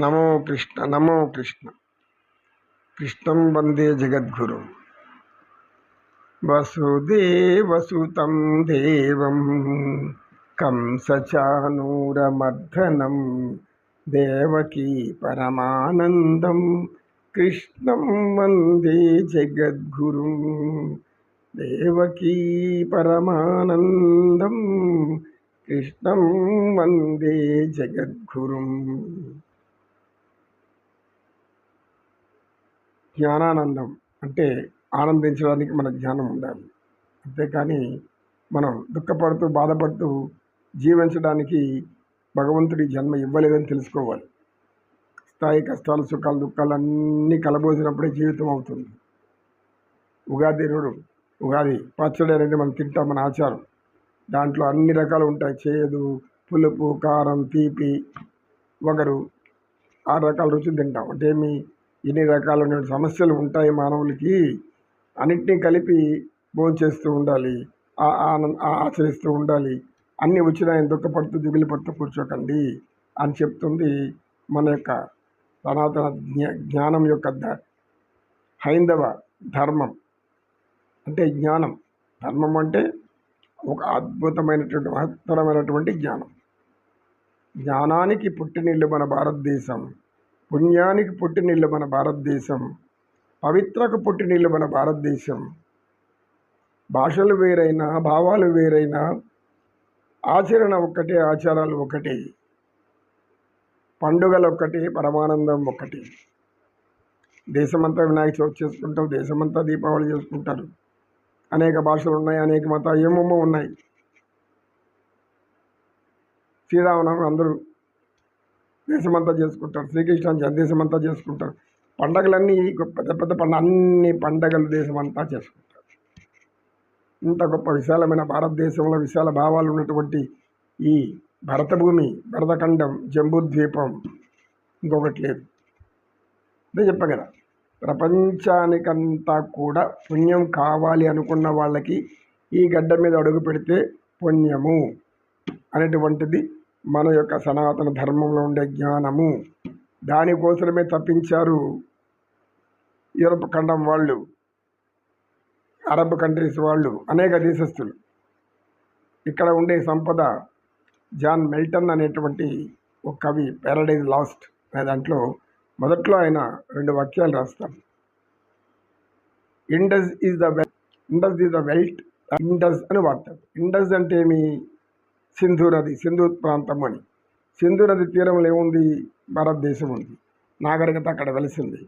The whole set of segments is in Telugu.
నమో కృష్ణ నమో కృష్ణ. కృష్ణం వందే జగద్గురు. వసుదేవసుతం దేవం కంసచానూరమర్ధనం దేవకీ పరమానందం. కృష్ణం వందే జగద్గురు దేవకీ పరమానందం. కృష్ణం వందే జగద్గురుం. జ్ఞానానందం అంటే ఆనందించడానికి మన జ్ఞానం ఉండాలి. అంతేకాని మనం దుఃఖపడుతూ బాధపడుతూ జీవించడానికి భగవంతుడి జన్మ ఇవ్వలేదని తెలుసుకోవాలి. స్థాయి కష్టాలు సుఖాలు దుఃఖాలు అన్నీ కలబోసినప్పుడే జీవితం అవుతుంది. ఉగాది రోజు ఉగాది పచ్చడి అనేది మనం తింటాం మన ఆచారం. దాంట్లో అన్ని రకాలు ఉంటాయి. చేదు పులుపు కారం తీపి వగరు ఆరు రకాల రుచులు తింటాం. అంటే మీ ఎన్ని రకాలైన సమస్యలు ఉంటాయి మానవులకి అన్నింటినీ కలిపి భోంచేస్తూ ఉండాలి ఆచరిస్తూ ఉండాలి. అన్ని వచ్చినాయని దుఃఖపడుతూ దిగులు పడుతూ కూర్చోకండి అని చెప్తుంది మన యొక్క సనాతన జ్ఞానం యొక్క హైందవ ధర్మం. అంటే జ్ఞానం. ధర్మం అంటే ఒక అద్భుతమైనటువంటి మహత్తరమైనటువంటి జ్ఞానం. జ్ఞానానికి పుట్టినిల్లు మన భారతదేశం. పుణ్యానికి పుట్టినిల్లు మన భారతదేశం పవిత్రకు పుట్టినిల్లు మన భారతదేశం. భాషలు వేరైనా భావాలు వేరైనా ఆచరణ ఒక్కటే ఆచారాలు ఒకటే పండుగలు ఒక్కటి పరమానందం ఒక్కటి. దేశమంతా వినాయక చవితి చేసుకుంటాం దేశమంతా దీపావళి చేసుకుంటారు. అనేక భాషలు ఉన్నాయి అనేక మత ఏమేమో ఉన్నాయి. శ్రీరామనవమి అందరూ దేశమంతా చేసుకుంటారు. శ్రీకృష్ణ దేశమంతా చేసుకుంటారు. పండగలన్నీ పెద్ద పెద్ద పండుగ అన్ని పండగలు దేశమంతా చేసుకుంటారు. ఇంత గొప్ప విశాలమైన భారతదేశంలో విశాల భావాలు ఉన్నటువంటి ఈ భరతభూమి భరతఖండం జంబూద్వీపం ఇంకొకటి లేదు. అదే చెప్పాను కదా ప్రపంచానికంతా కూడా పుణ్యం కావాలి అనుకున్న వాళ్ళకి ఈ గడ్డ మీద అడుగు పెడితే పుణ్యము అనేటువంటిది మన యొక్క సనాతన ధర్మంలో ఉండే జ్ఞానము దానికోసమే తప్పించారు యూరప్ ఖండం వాళ్ళు అరబ్ కంట్రీస్ వాళ్ళు అనేక దేశస్తులు. ఇక్కడ ఉండే సంపద జాన్ మెల్టన్ అనేటువంటి ఒక కవి ప్యారడైజ్ లాస్ట్ అనే దాంట్లో మొదట్లో ఆయన రెండు వాక్యాలు రాస్తారు. Indus is the well Indus is the welt Indus అని వాడతారు. ఇండస్ అంటే ఏమి? సింధు నది సింధు ప్రాంతం అని సింధు నది తీరంలో ఏముంది? భారతదేశం ఉంది నాగరికత అక్కడ వెలిసింది.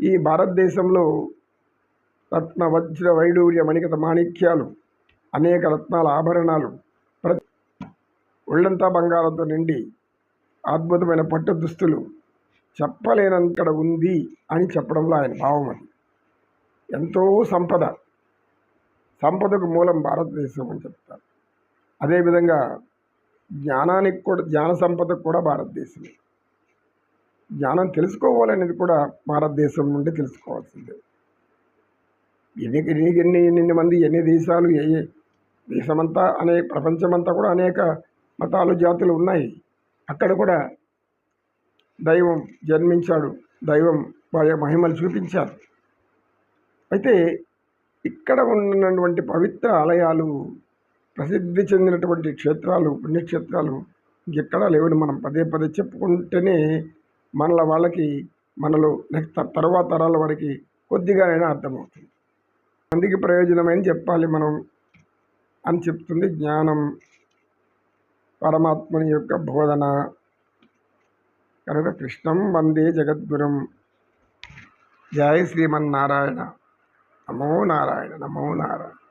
ఈ భారతదేశంలో రత్న వజ్ర వైడూర్య మణికత మాణిక్యాలు అనేక రత్నాల ఆభరణాలు ప్రతి ఒళ్ళంతా బంగారంతో నిండి అద్భుతమైన పట్టు దుస్తులు చెప్పలేనంతడ ఉంది అని చెప్పడంలో ఆయన భావం అది. ఎంతో సంపద. సంపదకు మూలం భారతదేశం అని చెప్తారు. అదేవిధంగా జ్ఞానానికి కూడా జ్ఞాన సంపదకు కూడా భారతదేశమే. జ్ఞానం తెలుసుకోవాలనేది కూడా భారతదేశం నుండి తెలుసుకోవాల్సిందే. ఎన్ని ఎన్ని ఎన్ని మంది ఎన్ని దేశాలు ఏ దేశమంతా అనే ప్రపంచమంతా కూడా అనేక మతాలు జాతులు ఉన్నాయి. అక్కడ కూడా దైవం జన్మించాడు. దైవం వారి మహిమలు చూపించారు. అయితే ఇక్కడ ఉన్నటువంటి పవిత్ర ఆలయాలు ప్రసిద్ధి చెందినటువంటి క్షేత్రాలు పుణ్యక్షేత్రాలు ఇంకెక్కడా లేవని మనం పదే పదే చెప్పుకుంటేనే మనల వాళ్ళకి మనలో నెక్స్ట్ తర్వాత తరాల వారికి కొద్దిగా అయినా అర్థమవుతుంది. మందికి ప్రయోజనమని చెప్పాలి మనం అని చెప్తుంది జ్ఞానం పరమాత్మని యొక్క బోధన. కనుక కృష్ణం వందే జగద్గురం. జయ శ్రీమన్నారాయణ. నమో నారాయణ నమో నారాయణ.